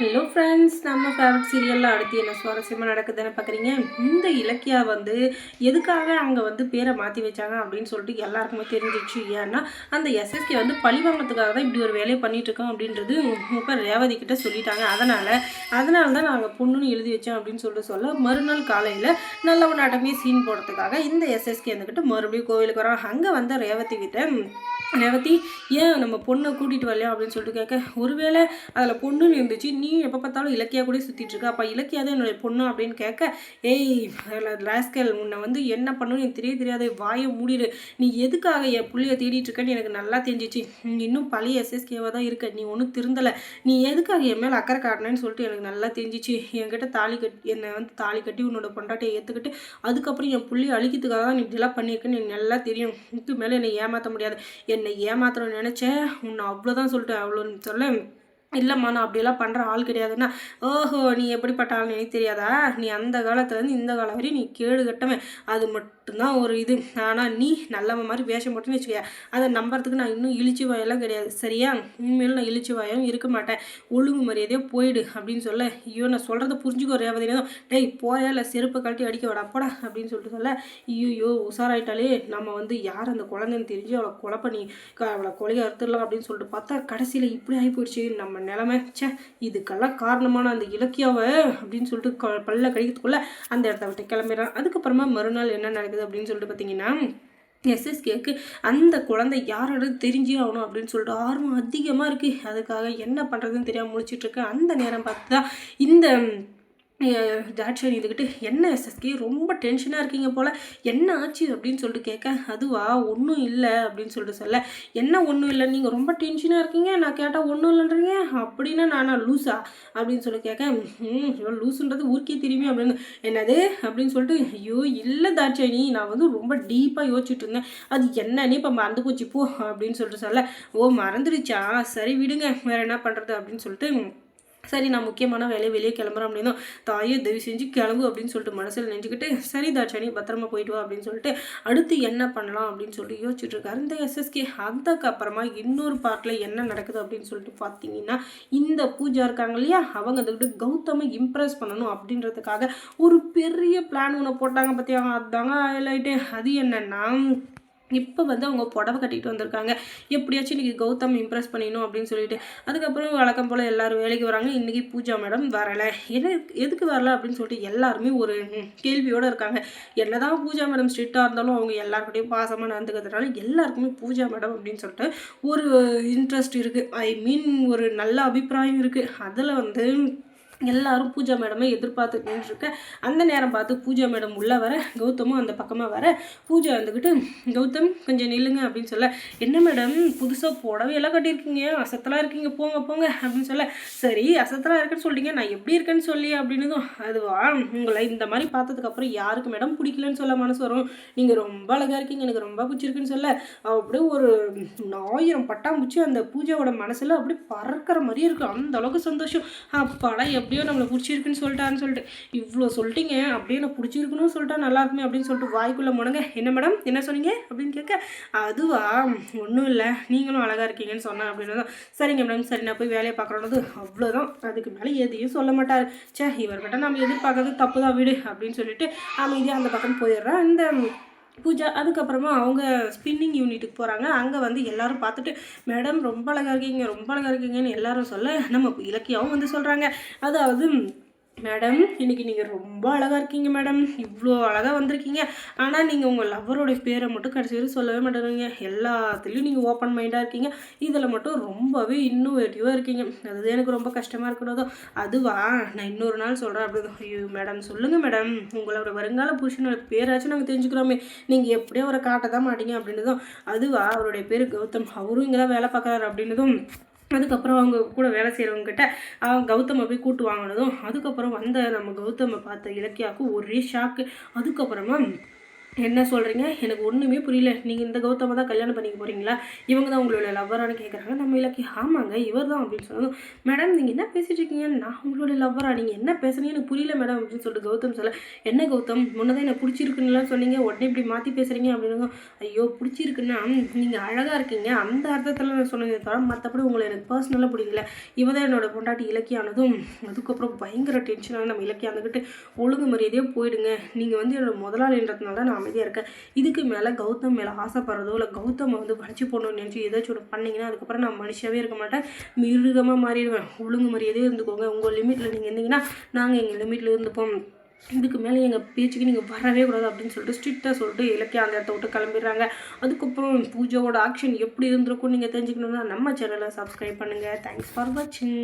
Hello friends நம்ம favourite சீரியலில் அடுத்து என்ன சுவாரஸ்யமாக நடக்குதுன்னு பார்க்குறீங்க இந்த இலக்கியா வந்து எதுக்காக அங்கே வந்து பேரை மாற்றி வச்சாங்க அப்படின்னு சொல்லிட்டு எல்லாருக்குமே தெரிஞ்சிச்சு. ஏன்னா அந்த எஸ்எஸ்கே வந்து பழி தான் இப்படி ஒரு வேலையை பண்ணிட்டு இருக்கோம் அப்படின்றது இப்போ ரேவதி கிட்ட சொல்லிட்டாங்க. அதனால் அதனால தான் நாங்கள் பொண்ணுன்னு எழுதி வச்சோம் அப்படின்னு சொல்லிட்டு சொல்ல மறுநாள் காலையில் நல்ல நாட்டமே சீன் போடுறதுக்காக இந்த எஸ்எஸ்கே வந்துக்கிட்டு மறுபடியும் கோவிலுக்கு வரோம் அங்கே வந்த ரேவதி கிட்ட ரேவதி ஏன் நம்ம பொண்ணை கூட்டிகிட்டு வரலையா? அப்படின்னு சொல்லிட்டு கேட்க ஒருவேளை அதில் பொண்ணுன்னு இருந்துச்சு நீ எப்போ பார்த்தாலும் இலக்கியா கூட சுற்றிட்டு இருக்க? அப்போ இலக்கியா தான் என்னுடைய பொண்ணு அப்படின்னு கேட்க ஏய் ராஸ்கல் உன்னை வந்து என்ன பண்ணணும் எனக்கு தெரிய தெரியாத வாயை மூடிடு. நீ எதுக்காக என் புள்ளைய தேடிட்டு இருக்கன்னு எனக்கு நல்லா தெரிஞ்சிச்சு. நீ இன்னும் பழைய எஸ்எஸ்கேவாக தான் இருக்க. நீ ஒன்றும் திருந்தலை. நீ எதுக்காக என் மேலே அக்கறை காட்டினேன்னு சொல்லிட்டு எனக்கு நல்லா தெரிஞ்சிச்சு. என்கிட்ட தாலி கட்டி என்னை வந்து தாலி கட்டி உன்னோட பொண்டாட்டியை ஏற்றுக்கிட்டு அதுக்கப்புறம் என் புள்ளையை அழிக்கிறதுக்காக தான் நீ இப்படிலாம் பண்ணியிருக்கேன்னு எனக்கு நல்லா தெரியும். இதுக்கு மேலே என்னை ஏமாற்ற முடியாது. என்னை ஏமாத்தணும்னு நினச்சேன். உன்னை அவ்வளோதான் சொல்லிட்டு அவ்வளோன்னு சொல்ல இல்லைம்மா நான் அப்படியெல்லாம் பண்ணுற ஆள் கிடையாதுன்னா ஓஹோ நீ எப்படிப்பட்ட ஆள் எனக்கு தெரியாதா? நீ அந்த காலத்துலேருந்து இந்த காலம் வரையும் நீ கேடு கட்டவன். அது மட்டும்தான் ஒரு இது. ஆனால் நீ நல்லவன் மாதிரி வேஷம் போட்டுன்னு வச்சுக்க அதை நம்புறதுக்கு நான் இன்னும் இழிச்சு வாயெல்லாம் கிடையாது. சரியா? உண்மையில நான் இழிச்சு வாயும் இருக்க மாட்டேன். ஒழுங்கு மரியாதையாக போயிடு அப்படின்னு சொல்ல ஐயோ நான் சொல்கிறத புரிஞ்சுக்கோ ரேவதினதும் டேய் போறியா? இல்லை செருப்பை கழட்டி அடிக்க விட அப்படா அப்படின்னு சொல்லிட்டு சொல்ல ஐயோ உஷாராயிட்டாலே நம்ம வந்து யார் அந்த குழந்தைன்னு தெரிஞ்சு அவளை கொலை பண்ணி அவளை கொலையை அறுத்துடலாம் அப்படின்னு சொல்லிட்டு பார்த்தா கடைசியில் இப்படி ஆகி போயிடுச்சு நம்ம நிலமை. சே இதுக்கெல்லாம் காரணமான அந்த இலக்கியாவை அப்படின்னு சொல்லிட்டு க பல்ல கடிக்கிறதுக்குள்ள அந்த இடத்த விட்டு கிளம்பிடுறான். அதுக்கப்புறமா மறுநாள் என்ன நடக்குது அப்படின்னு சொல்லிட்டு பார்த்தீங்கன்னா எஸ்எஸ்கேக்கு அந்த குழந்தை யாரோட தெரிஞ்சே ஆகணும் அப்படின்னு சொல்லிட்டு ஆர்வம் அதிகமாக இருக்குது அதுக்காக என்ன பண்ணுறதுன்னு தெரியாமல் முடிச்சிட்ருக்கேன் அந்த நேரம் பார்த்து தான் இந்த ஜாட்சன் இதுக்கிட்டு என்ன எஸ்எஸ்கே? ரொம்ப டென்ஷனாக இருக்கீங்க போல். என்ன ஆச்சு அப்படின்னு சொல்லிட்டு கேட்க அதுவா? ஒன்றும் இல்லை அப்படின்னு சொல்லிட்டு சொல்ல. என்ன ஒன்றும் இல்லை? நீங்கள் ரொம்ப டென்ஷனாக இருக்கீங்க. நான் கேட்டால் ஒன்றும் இல்லைன்றீங்க. அப்படின்னா நானா லூஸா அப்படின்னு சொல்லி கேட்க ம் லூஸுன்றது ஊருக்கே தெரியுமே அப்படின்னு. என்னது? அப்படின்னு சொல்லிட்டு ஐயோ இல்லை தாட்சாயணி நான் வந்து ரொம்ப டீப்பாக யோசிச்சுட்டு இருந்தேன். அது என்னன்னு இப்போ மறந்து போச்சு. போ அப்படின்னு சொல்லிட்டு சொல்ல. ஓ மறந்துடுச்சா? சரி விடுங்க. வேறு என்ன பண்ணுறது அப்படின்னு சொல்லிட்டு சரி நான் முக்கியமான வேலையை வெளியே கிளம்புறேன் அப்படின்னா தாயே தயவு செஞ்சு கிளம்பு அப்படின்னு சொல்லிட்டு மனசில் நினச்சிக்கிட்டு சரி தாட்சாணி பத்திரமா போயிட்டு வா அப்படின்னு சொல்லிட்டு அடுத்து என்ன பண்ணலாம் அப்படின்னு சொல்லிட்டு யோசிச்சுட்டு இருக்காரு. இந்த எஸ்எஸ்கே அதுக்கப்புறமா இன்னொரு பார்ட்டில் என்ன நடக்குது அப்படின்னு சொல்லிட்டு பார்த்தீங்கன்னா இந்த பூஜா இருக்காங்க இல்லையா அவங்க வந்துக்கிட்டு கௌதமை இம்ப்ரெஸ் பண்ணணும் அப்படின்றதுக்காக ஒரு பெரிய பிளான் ஒன்று போட்டாங்க பார்த்தியா அதாங்க ஹைலைட்டு அது என்னன்னா இப்போ வந்து அவங்க புடவை கட்டிகிட்டு வந்திருக்காங்க. எப்படியாச்சும் இன்றைக்கி கௌதம் இம்ப்ரெஸ் பண்ணிடணும் அப்படின்னு சொல்லிட்டு. அதுக்கப்புறம் வழக்கம் போல் எல்லோரும் வேலைக்கு வராங்க. இன்றைக்கி பூஜா மேடம் வரலை. என்ன எதுக்கு வரல அப்படின்னு சொல்லிட்டு எல்லாருமே ஒரு கேள்வியோடு இருக்காங்க. என்ன தான் பூஜா மேடம் ஸ்ட்ரிக்டாக இருந்தாலும் அவங்க எல்லாருக்கிட்டையும் பாசமாக நடந்துக்கிறதுனால எல்லாருக்குமே பூஜா மேடம் அப்படின்னு சொல்லிட்டு ஒரு இன்ட்ரெஸ்ட் இருக்குது ஐ மீன் ஒரு நல்ல அபிப்பிராயம் இருக்குது அதில் வந்து எல்லாரும் பூஜா மேடமை எதிர்பார்த்து நின்றுருக்க அந்த நேரம் பார்த்து பூஜா மேடம் உள்ளே வர கௌதமும் அந்த பக்கமாக வர பூஜா வந்துக்கிட்டு கௌதம் கொஞ்சம் நில்லுங்க அப்படின்னு சொல்ல என்ன மேடம் புதுசாக புடவையெல்லாம் கட்டியிருக்கீங்க அசத்தலாக இருக்கீங்க போங்க போங்க அப்படின்னு சொல்ல சரி அசத்தலாக இருக்குன்னு சொல்லிட்டீங்க நான் எப்படி இருக்கேன்னு சொல்லி அப்படின்னதும் அதுவா உங்களை இந்த மாதிரி பார்த்ததுக்கப்புறம் யாருக்கு மேடம் பிடிக்கலன்னு சொல்ல மனசு வரும்? நீங்கள் ரொம்ப அழகாக இருக்கீங்க எனக்கு ரொம்ப பிடிச்சிருக்குன்னு சொல்ல. அப்படியே ஒரு ஆயிரம் பட்டாம்பூச்சி அந்த பூஜாவோட மனசில் அப்படியே பறக்கிற மாதிரி இருக்கும். அந்த அளவுக்கு சந்தோஷம். அப்பாடா எப்படியோ நம்மளை பிடிச்சிருக்குன்னு சொல்லிட்டான்னு சொல்லிட்டு. இவ்வளோ சொல்லிட்டீங்க அப்படியே நான் பிடிச்சிருக்குன்னு சொல்லிட்டா நல்லா இருக்குமே அப்படின்னு சொல்லிட்டு வாய்க்குள்ளே முடங்க என்ன மேடம்? என்ன சொன்னீங்க? அப்படின்னு கேட்க அதுவா? ஒன்றும் இல்லை. நீங்களும் அழகாக இருக்கீங்கன்னு சொன்னேன் அப்படின்னு சரிங்க மேடம் சரி நான் போய் வேலையை பார்க்குறோன்னது அவ்வளோதான் அதுக்கு மேலே எதையும் சொல்ல மாட்டார். ச்சே இவர்கிட்ட நம்ம எதிர்பார்க்கறது தப்பு தான் வீடு அப்படின்னு சொல்லிட்டு அமைதியாக அந்த பக்கம் போயிடுறேன். இந்த பூஜா அதுக்கப்புறமா அவங்க ஸ்பின்னிங் யூனிட்டுக்கு போகிறாங்க அங்கே வந்து எல்லாரும் பார்த்துட்டு மேடம் ரொம்ப அழகாக இருக்கீங்க ரொம்ப அழகாக இருக்கீங்கன்னு எல்லாரும் சொல்ல நம்ம இலக்கியாவும் வந்து சொல்கிறாங்க அதாவது மேடம் இன்னைக்கு நீங்கள் ரொம்ப அழகாக இருக்கீங்க மேடம் இவ்வளோ அழகாக வந்திருக்கீங்க. ஆனால் நீங்கள் உங்கள் லவ்வரோடைய பேரை மட்டும் கடைசி வரை சொல்லவே மாட்டேறீங்க எல்லாத்துலேயும் நீங்கள் ஓப்பன் மைண்டாக இருக்கீங்க. இதில் மட்டும் ரொம்பவே இன்னோவேட்டிவாக இருக்கீங்க. அது எனக்கு ரொம்ப கஷ்டமாக இருக்கிறதோ அதுவா? நான் இன்னொரு நாள் சொல்கிறேன் அப்படிதான் ஐயோ மேடம் சொல்லுங்கள் மேடம் உங்களோட வருங்கால புருஷனோட பேராச்சும் நாங்கள் தெரிஞ்சுக்கிறோமே. நீங்கள் எப்படியோ அவரை காட்ட தான் மாட்டீங்க அப்படின்னதும். அதுவா? அவருடைய பேர் கௌதம். அவரும் இங்கே தான் வேலை பார்க்குறாரு அப்படின்னதும். அதுக்கப்புறம் அவங்க கூட வேலை செய்கிறவங்ககிட்ட அவங்க கௌதமை போய் கூட்டு வாங்கினதும் அதுக்கப்புறம் வந்த நம்ம கௌதமை பார்த்த இலக்கியாவுக்கு ஒரே ஷாக்கு அதுக்கப்புறமா என்ன சொல்கிறீங்க எனக்கு ஒன்றுமே புரியல. நீங்கள் இந்த கௌதமாக தான் கல்யாணம் பண்ணிக்க போகிறீங்களா இவங்க தான் உங்களோட லவ்வரானு கேட்குறாங்க நம்ம இலக்கிய ஆமாங்க இவர் தான் அப்படின்னு சொன்னதும் மேடம் நீங்கள் என்ன பேசிகிட்டு இருக்கீங்க? நான் உங்களோட லவ்வரா நீங்கள் என்ன பேசுகிறீங்க எனக்கு புரியல மேடம் அப்படின்னு சொல்லிட்டு கௌதம் சொல்ல என்ன கௌதம்? முன்னதான் என்ன பிடிச்சிருக்குன்னுலாம் சொன்னீங்க. உடனே இப்படி மாற்றி பேசுகிறீங்க அப்படின்னு ஐயோ பிடிச்சிருக்குன்னா நீங்கள் அழகாக இருக்கீங்க. அந்த அர்த்தத்தில் நான் சொன்னதே தவிர மற்றபடி உங்களை எனக்கு பர்சனலாக பிடிக்கல. இவ தான் என்னோட பொண்டாட்டி இலக்கியானதும் அதுக்கப்புறம் பயங்கர டென்ஷனாக நம்ம இலக்கியாந்துக்கிட்டு ஒழுங்கு மரியாதையே போயிடுங்க. நீங்கள் வந்து என்னோட முதலாளின்றதுனால நான் அமைதியாக இருக்கேன் இதுக்கு மேலே கௌதம் மேலே ஆசைப்படுறதோ இல்லை கௌதம் வந்து வளைச்சி போடணும்னு நினச்சி ஏதாச்சும் ஒன்று பண்ணிங்கன்னா அதுக்கப்புறம் நான் மனுஷாவே இருக்க மாட்டேன். மிருகமாக மாறிடுவேன். ஒழுங்கு மரியாதையே இருந்துக்கோங்க. உங்கள் லிமிட்டில் நீங்கள் இருந்தீங்கன்னா நாங்கள் எங்கள் லிமிட்டில் இருந்துப்போம். இதுக்கு மேலே எங்கள் பேச்சுக்கு நீங்கள் வரவே கூடாது அப்படின்னு சொல்லிட்டு ஸ்ட்ரிக்டாக சொல்லிட்டு இலக்கிய அந்த இடத்த விட்டு கிளம்பிடுறாங்க. அதுக்கப்புறம் பூஜாவோட ஆக்ஷன் எப்படி இருந்திருக்கும் நீங்கள் தெரிஞ்சுக்கணுன்னா நம்ம சேனலை சப்ஸ்கிரைப் பண்ணுங்கள் தேங்க்ஸ் ஃபார் வாட்சிங்